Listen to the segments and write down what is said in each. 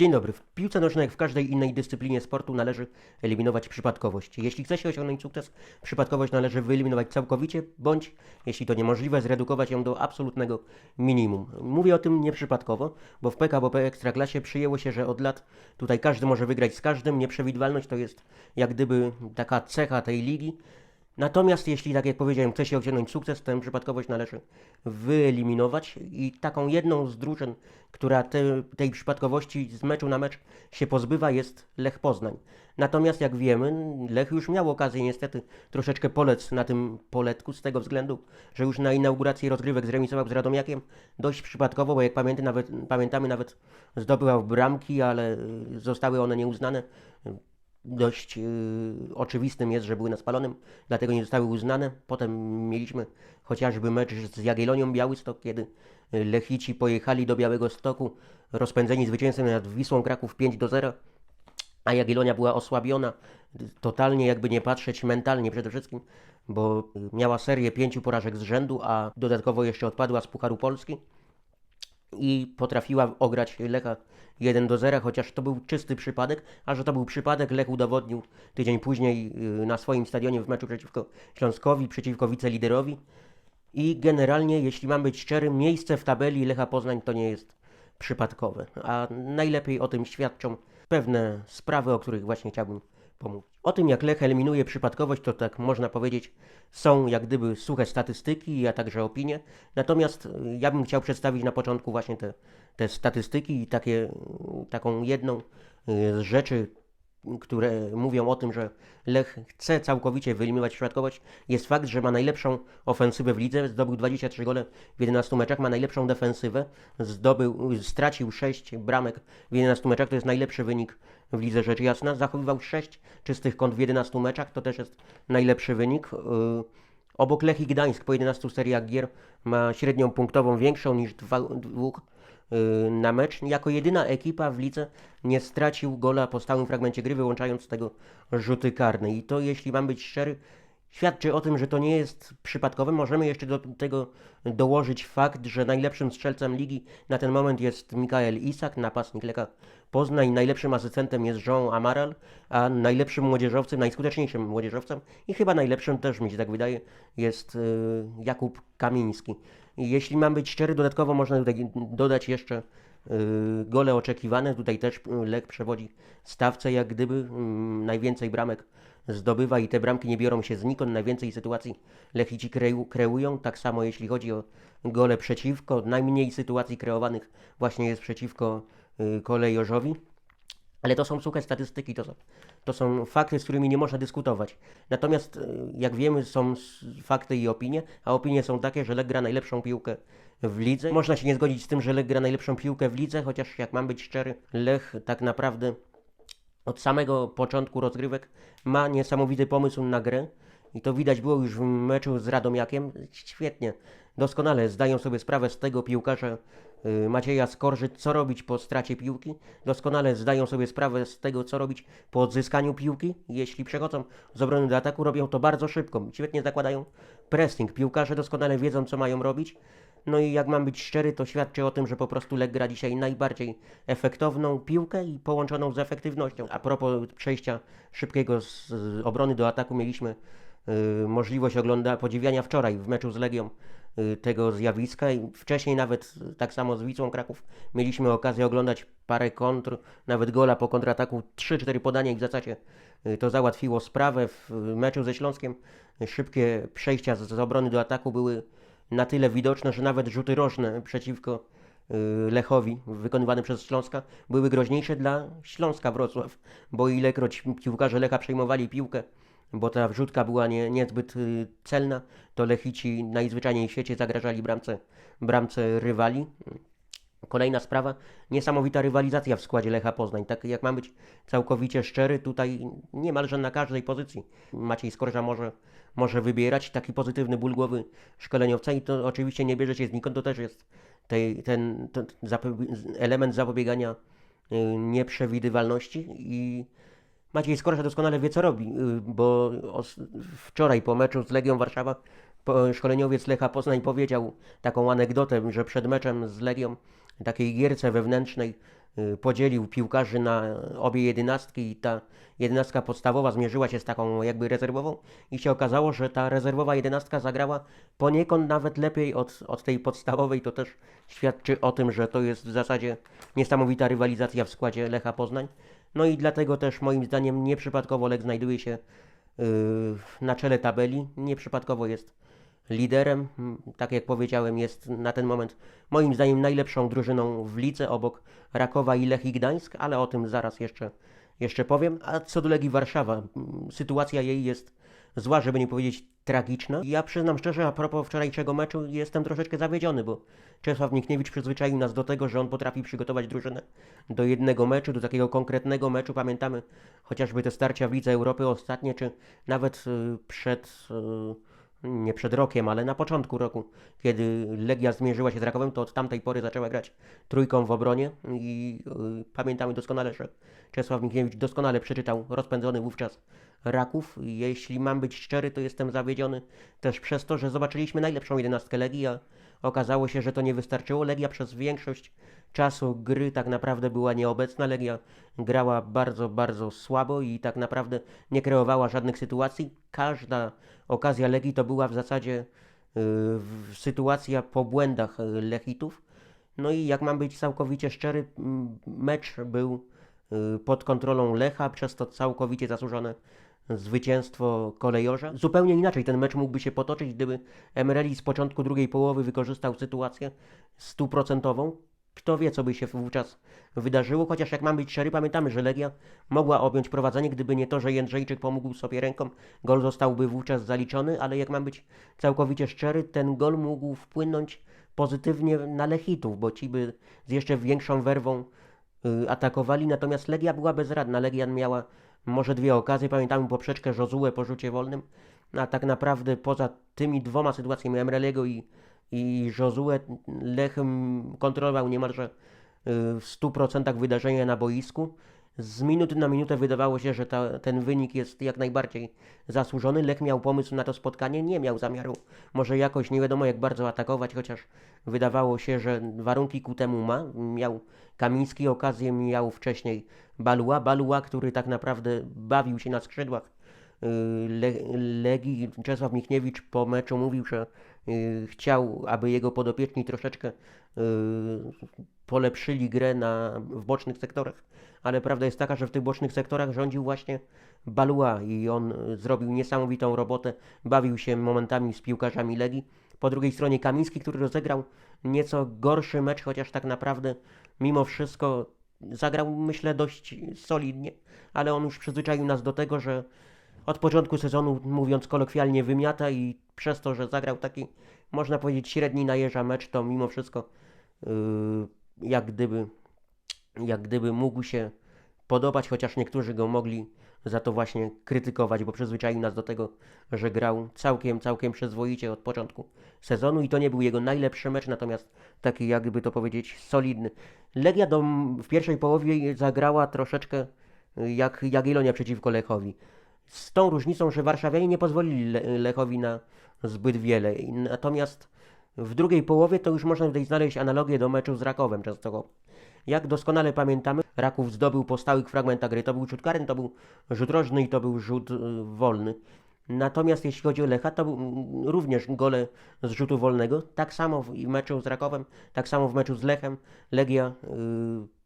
Dzień dobry. W piłce nożnej, jak w każdej innej dyscyplinie sportu, należy eliminować przypadkowość. Jeśli chce się osiągnąć sukces, przypadkowość należy wyeliminować całkowicie, bądź, jeśli to niemożliwe, zredukować ją do absolutnego minimum. Mówię o tym nieprzypadkowo, bo w PKWP Ekstraklasie przyjęło się, że od lat tutaj każdy może wygrać z każdym. Nieprzewidywalność to jest jak gdyby taka cecha tej ligi. Natomiast jeśli, tak jak powiedziałem, chce się osiągnąć sukces, tę przypadkowość należy wyeliminować i taką jedną z drużyn, która te, tej przypadkowości z meczu na mecz się pozbywa jest Lech Poznań. Natomiast jak wiemy, Lech już miał okazję niestety troszeczkę polec na tym poletku z tego względu, że już na inauguracji rozgrywek zremisował z Radomiakiem dość przypadkowo, bo jak pamięty, nawet, pamiętamy nawet zdobywał bramki, ale zostały one nieuznane dość yy, oczywistym jest, że były na spalonym, dlatego nie zostały uznane. Potem mieliśmy chociażby mecz z Jagiellonią Białystok, kiedy y, Lechici pojechali do Białego Stoku rozpędzeni zwycięstwem nad Wisłą Kraków 5 do 0, a Jagiellonia była osłabiona y, totalnie, jakby nie patrzeć mentalnie przede wszystkim, bo y, miała serię pięciu porażek z rzędu, a dodatkowo jeszcze odpadła z Pucharu Polski i potrafiła ograć Lecha 1 do 0, chociaż to był czysty przypadek, a że to był przypadek, Lech udowodnił tydzień później y, na swoim stadionie w meczu przeciwko Śląskowi, przeciwko wiceliderowi. I generalnie, jeśli mam być szczery, miejsce w tabeli Lecha Poznań to nie jest przypadkowe, a najlepiej o tym świadczą pewne sprawy, o których właśnie chciałbym pomówić. O tym, jak Lech eliminuje przypadkowość, to tak można powiedzieć, są jak gdyby suche statystyki, a także opinie. Natomiast y, ja bym chciał przedstawić na początku właśnie te, te statystyki i takie, y, taką jedną y, z rzeczy, które mówią o tym, że Lech chce całkowicie wyeliminować przypadkowość, jest fakt, że ma najlepszą ofensywę w lidze, zdobył 23 gole w 11 meczach, ma najlepszą defensywę, zdobył, stracił 6 bramek w 11 meczach, to jest najlepszy wynik w lidze rzecz jasna, zachowywał 6 czystych kąt w 11 meczach, to też jest najlepszy wynik. Yy, Obok Lech i Gdańsk po 11 seriach gier ma średnią punktową większą niż dwa, dwóch yy, na mecz. Jako jedyna ekipa w lidze nie stracił gola po stałym fragmencie gry, wyłączając z tego rzuty karne. I to, jeśli mam być szczery, świadczy o tym, że to nie jest przypadkowe. Możemy jeszcze do tego dołożyć fakt, że najlepszym strzelcem ligi na ten moment jest Mikael Isak, napastnik Leka Poznań. Najlepszym asystentem jest Jean Amaral, a najlepszym młodzieżowcem, najskuteczniejszym młodzieżowcem i chyba najlepszym też mi się tak wydaje jest y, Jakub Kamiński. Jeśli mam być szczery, dodatkowo można tutaj dodać jeszcze y, gole oczekiwane. Tutaj też y, Lek przewodzi stawce, jak gdyby mm, najwięcej bramek zdobywa i te bramki nie biorą się znikąd. Najwięcej sytuacji Lechici kreu, kreują. Tak samo jeśli chodzi o gole przeciwko. Najmniej sytuacji kreowanych właśnie jest przeciwko y, kolejorzowi. Ale to są suche statystyki, to są, to są fakty, z którymi nie można dyskutować. Natomiast, y, jak wiemy, są fakty i opinie, a opinie są takie, że Lech gra najlepszą piłkę w lidze. Można się nie zgodzić z tym, że Lech gra najlepszą piłkę w lidze, chociaż jak mam być szczery, Lech tak naprawdę od samego początku rozgrywek ma niesamowity pomysł na grę. I to widać było już w meczu z Radomiakiem. Świetnie, doskonale zdają sobie sprawę z tego piłkarze y, Macieja Skorżyt, co robić po stracie piłki. Doskonale zdają sobie sprawę z tego, co robić po odzyskaniu piłki. Jeśli przechodzą z obrony do ataku, robią to bardzo szybko. Świetnie zakładają pressing. Piłkarze doskonale wiedzą, co mają robić. No i jak mam być szczery, to świadczy o tym, że po prostu Lech gra dzisiaj najbardziej efektowną piłkę i połączoną z efektywnością. A propos przejścia szybkiego z, obrony do ataku, mieliśmy y, możliwość ogląda, podziwiania wczoraj w meczu z Legią y, tego zjawiska i wcześniej nawet y, tak samo z Wisłą Kraków mieliśmy okazję oglądać parę kontr, nawet gola po kontrataku, 3-4 podania i w zasadzie y, to załatwiło sprawę w y, meczu ze Śląskiem. y, Szybkie przejścia z, z obrony do ataku były na tyle widoczne, że nawet rzuty rożne przeciwko y, Lechowi wykonywane przez Śląska były groźniejsze dla Śląska Wrocław, bo ilekroć piłkarze Lecha przejmowali piłkę, bo ta wrzutka była nie, niezbyt y, celna, to Lechici najzwyczajniej w świecie zagrażali bramce, bramce rywali. Kolejna sprawa, niesamowita rywalizacja w składzie Lecha Poznań. Tak jak mam być całkowicie szczery, tutaj niemalże na każdej pozycji Maciej Skorża może, może wybierać taki pozytywny ból głowy szkoleniowca i to oczywiście nie bierze się znikąd, to też jest tej, ten, ten element zapobiegania y, nieprzewidywalności i Maciej Skorża doskonale wie co robi, y, bo wczoraj po meczu z Legią Warszawa szkoleniowiec Lecha Poznań powiedział taką anegdotę, że przed meczem z Legią, takiej gierce wewnętrznej, y, podzielił piłkarzy na obie jedenastki i ta jedenastka podstawowa zmierzyła się z taką jakby rezerwową i się okazało, że ta rezerwowa jedenastka zagrała poniekąd nawet lepiej od, od tej podstawowej. To też świadczy o tym, że to jest w zasadzie niesamowita rywalizacja w składzie Lecha Poznań. No i dlatego też moim zdaniem nieprzypadkowo Lech znajduje się yy, na czele tabeli. Nieprzypadkowo jest liderem. Tak jak powiedziałem, jest na ten moment moim zdaniem najlepszą drużyną w lidze obok Rakowa i Lech i Gdańsk, ale o tym zaraz jeszcze, jeszcze powiem. A co do Legii Warszawa, sytuacja jej jest zła, żeby nie powiedzieć tragiczna. Ja przyznam szczerze, a propos wczorajszego meczu, jestem troszeczkę zawiedziony, bo Czesław Michniewicz przyzwyczaił nas do tego, że on potrafi przygotować drużynę do jednego meczu, do takiego konkretnego meczu. Pamiętamy chociażby te starcia w Lidze Europy ostatnie, czy nawet y, przed, y, nie przed rokiem, ale na początku roku, kiedy Legia zmierzyła się z Rakowem, to od tamtej pory zaczęła grać trójką w obronie i y, pamiętamy doskonale, że Czesław Michniewicz doskonale przeczytał rozpędzony wówczas Raków. Jeśli mam być szczery, to jestem zawiedziony też przez to, że zobaczyliśmy najlepszą jedenastkę Legii, a okazało się, że to nie wystarczyło. Legia przez większość czasu gry tak naprawdę była nieobecna. Legia grała bardzo, bardzo słabo i tak naprawdę nie kreowała żadnych sytuacji. Każda okazja Legii to była w zasadzie yy, sytuacja po błędach yy, Lechitów. No i jak mam być całkowicie szczery, mecz był y, pod kontrolą Lecha, przez to całkowicie zasłużone zwycięstwo kolejorza. Zupełnie inaczej ten mecz mógłby się potoczyć, gdyby Emereli z początku drugiej połowy wykorzystał sytuację stuprocentową. Kto wie, co by się wówczas wydarzyło, chociaż jak mam być szczery, pamiętamy, że Legia mogła objąć prowadzenie, gdyby nie to, że Jędrzejczyk pomógł sobie ręką, gol zostałby wówczas zaliczony, ale jak mam być całkowicie szczery, ten gol mógł wpłynąć pozytywnie na Lechitów, bo ci by z jeszcze większą werwą y, atakowali, natomiast Legia była bezradna. Legia miała może dwie okazje, pamiętamy poprzeczkę Josue po rzucie wolnym, a tak naprawdę poza tymi dwoma sytuacjami Emreliego i, i Josue, Lech mm, kontrolował niemalże y, w 100% wydarzenia na boisku. Z minuty na minutę wydawało się, że ta, ten wynik jest jak najbardziej zasłużony. Lech miał pomysł na to spotkanie, nie miał zamiaru może jakoś nie wiadomo jak bardzo atakować, chociaż wydawało się, że warunki ku temu ma. Miał Kamiński okazję, miał wcześniej Balua, Balua, który tak naprawdę bawił się na skrzydłach Le Legii. Czesław Michniewicz po meczu mówił, że y, chciał, aby jego podopieczni troszeczkę y, polepszyli grę na, w bocznych sektorach, ale prawda jest taka, że w tych bocznych sektorach rządził właśnie Balua i on zrobił niesamowitą robotę, bawił się momentami z piłkarzami Legii. Po drugiej stronie Kamiński, który rozegrał nieco gorszy mecz, chociaż tak naprawdę mimo wszystko zagrał myślę dość solidnie, ale on już przyzwyczaił nas do tego, że od początku sezonu, mówiąc kolokwialnie, wymiata i przez to, że zagrał taki, można powiedzieć, średni najeża mecz, to mimo wszystko yy, jak gdyby jak gdyby mógł się podobać, chociaż niektórzy go mogli za to właśnie krytykować, bo przyzwyczaił nas do tego, że grał całkiem, całkiem przyzwoicie od początku sezonu i to nie był jego najlepszy mecz, natomiast taki jakby to powiedzieć solidny. Legia do, w pierwszej połowie zagrała troszeczkę jak Jagiellonia przeciwko Lechowi. Z tą różnicą, że Warszawianie nie pozwolili Le Lechowi na zbyt wiele. Natomiast w drugiej połowie to już można tutaj znaleźć analogię do meczu z Rakowem Częstochowa. Jak doskonale pamiętamy, Raków zdobył po stałych fragmentach gry. To był rzut karny, to był rzut rożny i to był rzut y, wolny. Natomiast jeśli chodzi o Lecha, to mm, również gole z rzutu wolnego. Tak samo w meczu z Rakowem, tak samo w meczu z Lechem. Legia y,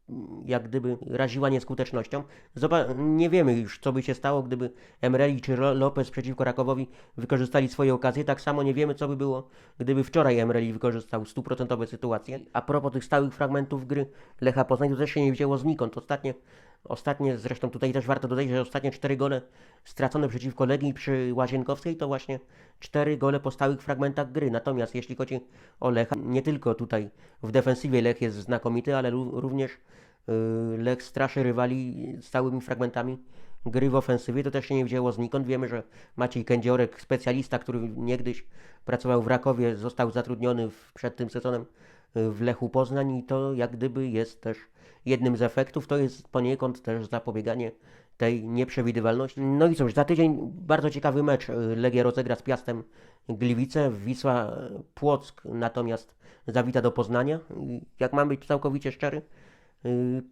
jak gdyby raziła nieskutecznością. Nie wiemy już, co by się stało, gdyby Emreli czy Lopez przeciwko Rakowowi wykorzystali swoje okazje. Tak samo nie wiemy, co by było, gdyby wczoraj Emreli wykorzystał stuprocentowe sytuacje. A propos tych stałych fragmentów gry Lecha Poznań, też się nie wzięło znikąd. Ostatnie, ostatnie, zresztą tutaj też warto dodać, że ostatnie cztery gole stracone przeciwko Legii przy Łazienkowskiej to właśnie cztery gole po stałych fragmentach gry. Natomiast jeśli chodzi o Lecha, nie tylko tutaj w defensywie Lech jest znakomity, ale ró- również yy, Lech straszy rywali stałymi fragmentami gry w ofensywie. To też się nie wzięło znikąd. Wiemy, że Maciej Kędziorek, specjalista, który niegdyś pracował w Rakowie, został zatrudniony w, przed tym sezonem w Lechu Poznań i to jak gdyby jest też jednym z efektów to jest poniekąd też zapobieganie tej nieprzewidywalności. No i cóż, za tydzień bardzo ciekawy mecz. Legia rozegra z Piastem Gliwice, Wisła Płock natomiast zawita do Poznania. I Jak mam być całkowicie szczery, yy,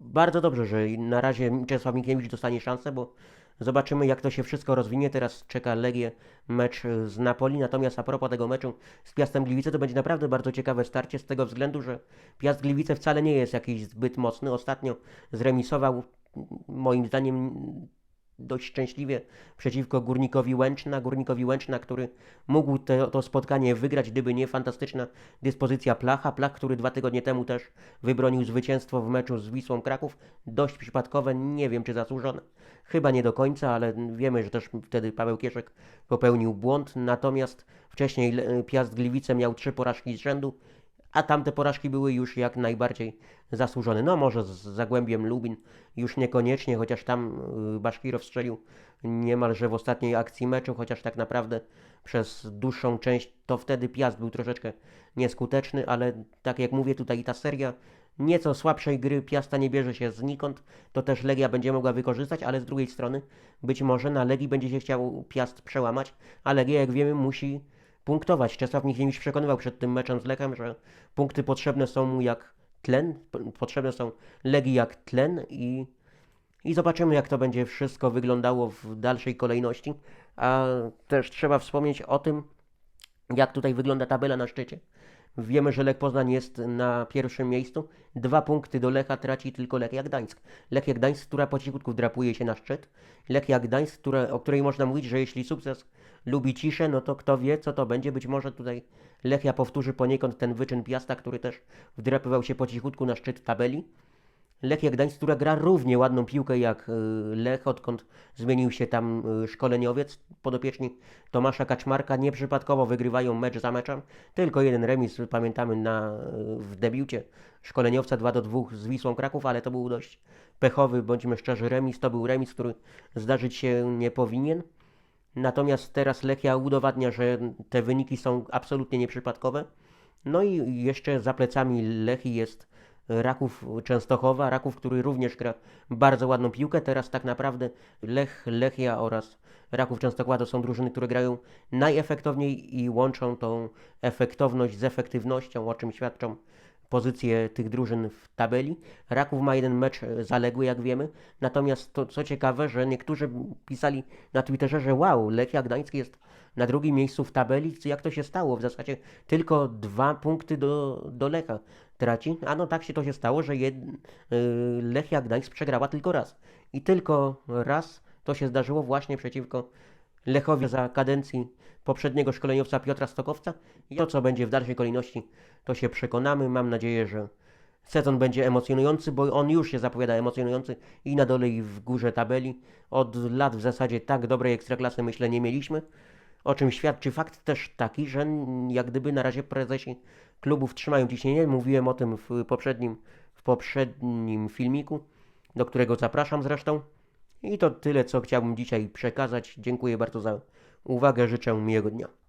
bardzo dobrze, że na razie Czesław Mikiewicz dostanie szansę, bo zobaczymy jak to się wszystko rozwinie. Teraz czeka Legię mecz z Napoli, natomiast a propos tego meczu z Piastem Gliwice to będzie naprawdę bardzo ciekawe starcie z tego względu, że Piast Gliwice wcale nie jest jakiś zbyt mocny. Ostatnio zremisował moim zdaniem dość szczęśliwie przeciwko Górnikowi Łęczna. Górnikowi Łęczna, który mógł te, to spotkanie wygrać, gdyby nie fantastyczna dyspozycja Placha. Plach, który dwa tygodnie temu też wybronił zwycięstwo w meczu z Wisłą Kraków. Dość przypadkowe, nie wiem czy zasłużone. Chyba nie do końca, ale wiemy, że też wtedy Paweł Kieszek popełnił błąd. Natomiast wcześniej Le- Piast Gliwice miał trzy porażki z rzędu a tamte porażki były już jak najbardziej zasłużone. No może z Zagłębiem Lubin już niekoniecznie, chociaż tam y, Baszkirow strzelił niemalże w ostatniej akcji meczu, chociaż tak naprawdę przez dłuższą część to wtedy Piast był troszeczkę nieskuteczny, ale tak jak mówię tutaj ta seria nieco słabszej gry Piasta nie bierze się znikąd, to też Legia będzie mogła wykorzystać, ale z drugiej strony być może na Legii będzie się chciał Piast przełamać, a Legia jak wiemy musi punktować. Czesław Michniewicz przekonywał przed tym meczem z Lechem, że punkty potrzebne są mu jak tlen, potrzebne są Legii jak tlen i, i zobaczymy jak to będzie wszystko wyglądało w dalszej kolejności. A też trzeba wspomnieć o tym, jak tutaj wygląda tabela na szczycie. Wiemy, że Lech Poznań jest na pierwszym miejscu. Dwa punkty do Lecha traci tylko Lechia Gdańsk. Lechia Gdańsk, która po cichutku drapuje się na szczyt. Lechia Gdańsk, która, o której można mówić, że jeśli sukces lubi ciszę, no to kto wie, co to będzie. Być może tutaj Lechia powtórzy poniekąd ten wyczyn Piasta, który też wdrapywał się po cichutku na szczyt tabeli. Lechia Gdańsk, która gra równie ładną piłkę jak y, Lech, odkąd zmienił się tam y, szkoleniowiec. Podopieczni Tomasza Kaczmarka nieprzypadkowo wygrywają mecz za meczem. Tylko jeden remis, pamiętamy, na, y, w debiucie szkoleniowca 2 do 2 z Wisłą Kraków, ale to był dość pechowy, bądźmy szczerzy, remis. To był remis, który zdarzyć się nie powinien. Natomiast teraz Lechia udowadnia, że te wyniki są absolutnie nieprzypadkowe. No i jeszcze za plecami Lechii jest Raków Częstochowa, Raków, który również gra bardzo ładną piłkę. Teraz tak naprawdę Lech, Lechia oraz Raków Częstochowa to są drużyny, które grają najefektowniej i łączą tą efektowność z efektywnością, o czym świadczą pozycje tych drużyn w tabeli. Raków ma jeden mecz e, zaległy, jak wiemy. Natomiast to, co ciekawe, że niektórzy pisali na Twitterze, że wow, Lechia Gdańsk jest na drugim miejscu w tabeli. Jak to się stało? W zasadzie tylko dwa punkty do, do Lecha traci. A no tak się to się stało, że jed, y, Lechia Gdańsk przegrała tylko raz. I tylko raz to się zdarzyło właśnie przeciwko Lechowi za kadencji poprzedniego szkoleniowca Piotra Stokowca. I to, co będzie w dalszej kolejności, to się przekonamy. Mam nadzieję, że sezon będzie emocjonujący, bo on już się zapowiada emocjonujący i na dole, i w górze tabeli. Od lat w zasadzie tak dobrej ekstraklasy, myślę, nie mieliśmy. O czym świadczy fakt też taki, że jak gdyby na razie prezesi klubów trzymają ciśnienie. Mówiłem o tym w poprzednim, w poprzednim filmiku, do którego zapraszam zresztą. I to tyle, co chciałbym dzisiaj przekazać. Dziękuję bardzo za uwagę. Życzę miłego dnia.